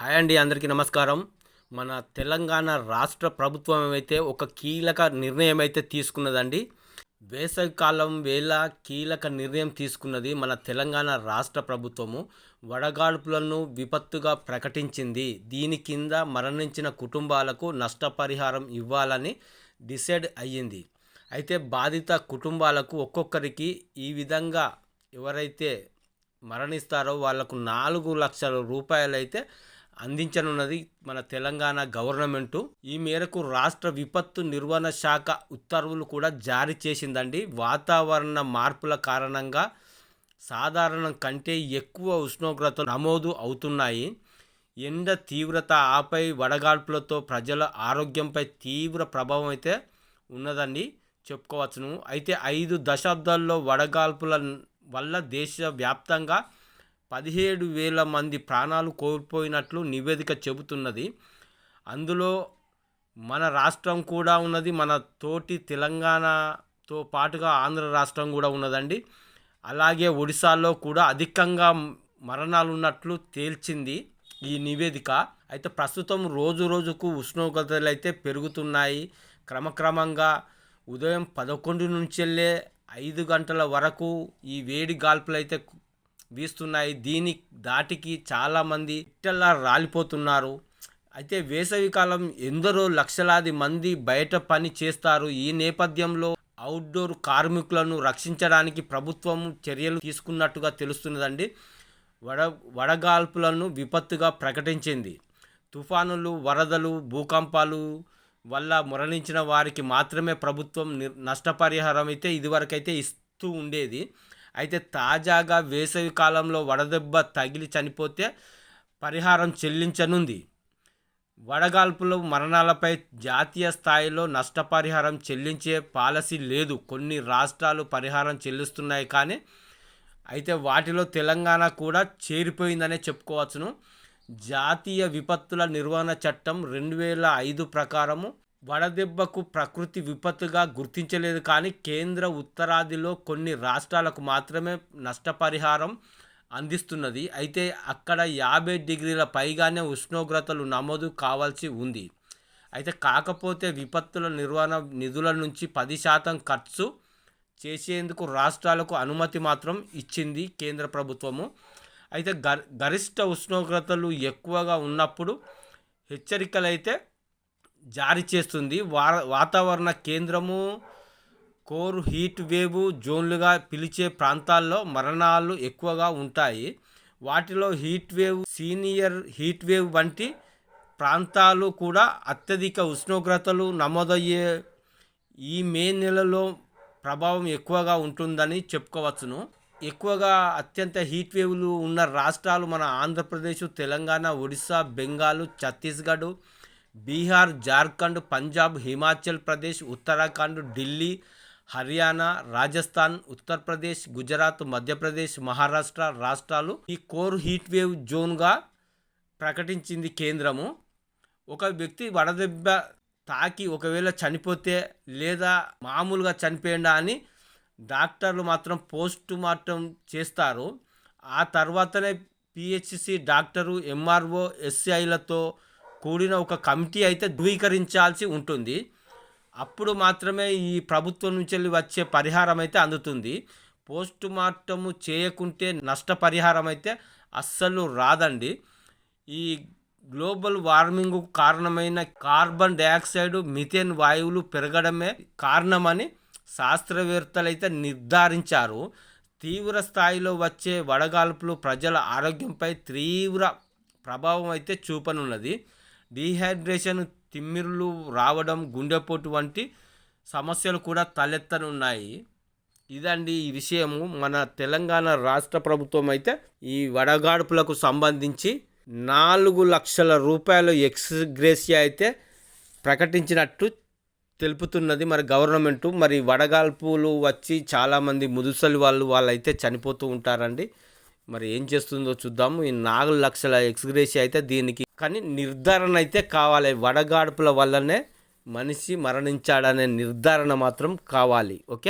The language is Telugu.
హాయ్ అండి అందరికీ నమస్కారం. మన తెలంగాణ రాష్ట్ర ప్రభుత్వం అయితే ఒక కీలక నిర్ణయం అయితే తీసుకున్నదండి వేసవి కాలం వేళ కీలక నిర్ణయం తీసుకున్నది మన తెలంగాణ రాష్ట్ర ప్రభుత్వము. వడగాడుపులను విపత్తుగా ప్రకటించింది. దీని కింద మరణించిన కుటుంబాలకు నష్టపరిహారం ఇవ్వాలని డిసైడ్ అయ్యింది. అయితే బాధిత కుటుంబాలకు ఒక్కొక్కరికి ఈ విధంగా ఎవరైతే మరణిస్తారో వాళ్ళకు నాలుగు లక్షల రూపాయలు అయితే అందించనున్నది మన తెలంగాణ గవర్నమెంటు. ఈ మేరకు రాష్ట్ర విపత్తు నిర్వహణ శాఖ ఉత్తర్వులు కూడా జారీ చేసిందండి. వాతావరణ మార్పుల కారణంగా సాధారణం కంటే ఎక్కువ ఉష్ణోగ్రత నమోదు అవుతున్నాయి. ఎండ తీవ్రత ఆపై వడగాల్పులతో ప్రజల ఆరోగ్యంపై తీవ్ర ప్రభావం అయితే ఉన్నదండి. చెప్పుకోవచ్చును. అయితే ఐదు దశాబ్దాల్లో వడగాల్పుల వల్ల దేశవ్యాప్తంగా పదిహేడు వేల మంది ప్రాణాలు కోల్పోయినట్లు నివేదిక చెబుతున్నది. అందులో మన రాష్ట్రం కూడా ఉన్నది మన తోటి తెలంగాణతో పాటుగా ఆంధ్ర రాష్ట్రం కూడా ఉన్నదండి. అలాగే ఒడిశాలో కూడా అధికంగా మరణాలు ఉన్నట్లు తేల్చింది ఈ నివేదిక. అయితే ప్రస్తుతం రోజు రోజుకు ఉష్ణోగ్రతలు అయితే పెరుగుతున్నాయి. క్రమక్రమంగా ఉదయం పదకొండు నుంచెల్లే ఐదు గంటల వరకు ఈ వేడి గాల్పులు అయితే వీస్తున్నాయి. దీని దాటికి చాలామంది ఇట్టల్లా రాలిపోతున్నారు. అయితే వేసవికాలం ఎందరో లక్షలాది మంది బయట పని చేస్తారు. ఈ నేపథ్యంలో అవుట్డోర్ కార్మికులను రక్షించడానికి ప్రభుత్వం చర్యలు తీసుకున్నట్టుగా తెలుస్తున్నదండి. వడ వడగాల్పులను విపత్తుగా ప్రకటించింది. తుఫానులు వరదలు భూకంపాలు వల్ల మరణించిన వారికి మాత్రమే ప్రభుత్వం నష్టపరిహారం అయితే ఇదివరకైతే ఇస్తూ ఉండేది. అయితే తాజాగా వేసవి కాలంలో వడదెబ్బ తగిలి చనిపోతే పరిహారం చెల్లించనుంది. వడగాల్పులు మరణాలపై జాతీయ స్థాయిలో నష్టపరిహారం చెల్లించే పాలసీ లేదు. కొన్ని రాష్ట్రాలు పరిహారం చెల్లిస్తున్నాయి కానీ అయితే వాటిలో తెలంగాణ కూడా చేరిపోయిందనే చెప్పుకోవచ్చును. జాతీయ విపత్తుల నిర్వహణ చట్టం రెండు వేల ఐదు ప్రకారము వడదెబ్బకు ప్రకృతి విపత్తుగా గుర్తించలేదు కానీ కేంద్ర ఉత్తరాదిలో కొన్ని రాష్ట్రాలకు మాత్రమే నష్టపరిహారం అందిస్తున్నది. అయితే అక్కడ యాభై డిగ్రీల పైగానే ఉష్ణోగ్రతలు నమోదు కావాల్సి ఉంది. అయితే కాకపోతే విపత్తుల నిర్వహణ నిధుల నుంచి పది శాతం ఖర్చు చేసేందుకు రాష్ట్రాలకు అనుమతి మాత్రం ఇచ్చింది కేంద్ర ప్రభుత్వము. అయితే గరిష్ట ఉష్ణోగ్రతలు ఎక్కువగా ఉన్నప్పుడు హెచ్చరికలైతే జారీ చేస్తుంది. వా వాతావరణ కేంద్రము కోర్ హీట్ వేవ్ జోన్లుగా పిలిచే ప్రాంతాల్లో మరణాలు ఎక్కువగా ఉంటాయి. వాటిలో heat wave senior heat wave వంటి ప్రాంతాలు కూడా అత్యధిక ఉష్ణోగ్రతలు నమోదయ్యే ఈ మే నెలలో ప్రభావం ఎక్కువగా ఉంటుందని చెప్పుకోవచ్చును. ఎక్కువగా అత్యంత హీట్ వేవ్లు ఉన్న రాష్ట్రాలు మన ఆంధ్రప్రదేశ్ తెలంగాణ ఒడిశా బెంగాల్ ఛత్తీస్గఢ్ బీహార్ జార్ఖండ్ పంజాబ్ హిమాచల్ ప్రదేశ్ ఉత్తరాఖండ్ ఢిల్లీ హర్యానా రాజస్థాన్ ఉత్తరప్రదేశ్ గుజరాత్ మధ్యప్రదేశ్ మహారాష్ట్ర రాష్ట్రాలు ఈ కోర్ హీట్ వేవ్ జోన్గా ప్రకటించింది కేంద్రము. ఒక వ్యక్తి వడదెబ్బ తాకి ఒకవేళ చనిపోతే లేదా మామూలుగా చనిపోయిందా అని డాక్టర్లు మాత్రం పోస్ట్ మార్టం చేస్తారు. ఆ తర్వాతనే పిహెచ్సి డాక్టరు ఎంఆర్ఓ ఎస్ఐలతో కూడిన ఒక కమిటీ అయితే ధృవీకరించాల్సి ఉంటుంది. అప్పుడు మాత్రమే ఈ ప్రభుత్వం నుంచి వెళ్ళి వచ్చే పరిహారం అయితే అందుతుంది. పోస్ట్ మార్టం చేయకుంటే నష్టపరిహారం అయితే అస్సలు రాదండి. ఈ గ్లోబల్ వార్మింగ్ కారణమైన కార్బన్ డయాక్సైడ్ మిథేన్ వాయువులు పెరగడమే కారణమని శాస్త్రవేత్తలు అయితే నిర్ధారించారు. తీవ్ర స్థాయిలో వచ్చే వడగాల్పులు ప్రజల ఆరోగ్యంపై తీవ్ర ప్రభావం అయితే చూపనున్నది. డీహైడ్రేషన్ తిమ్మిర్లు రావడం గుండెపోటు వంటి సమస్యలు కూడా తలెత్తనున్నాయి. ఇదండి ఈ విషయము. మన తెలంగాణ రాష్ట్ర ప్రభుత్వం అయితే ఈ వడగాడుపులకు సంబంధించి నాలుగు లక్షల రూపాయలు ఎక్స్గ్రేసియా అయితే ప్రకటించినట్టు తెలుపుతున్నది మరి గవర్నమెంటు. మరి వడగాల్పులు వచ్చి చాలామంది ముదుసలి వాళ్ళు వాళ్ళైతే చనిపోతూ ఉంటారండి. మరి ఏం చేస్తుందో చూద్దాము. ఈ నాలుగు లక్షల ఎక్స్గ్రేసి అయితే దీనికి కానీ నిర్ధారణ అయితే కావాలి. వడగాడుపుల వల్లనే మనిషి మరణించాడనే నిర్ధారణ మాత్రం కావాలి. ఓకే?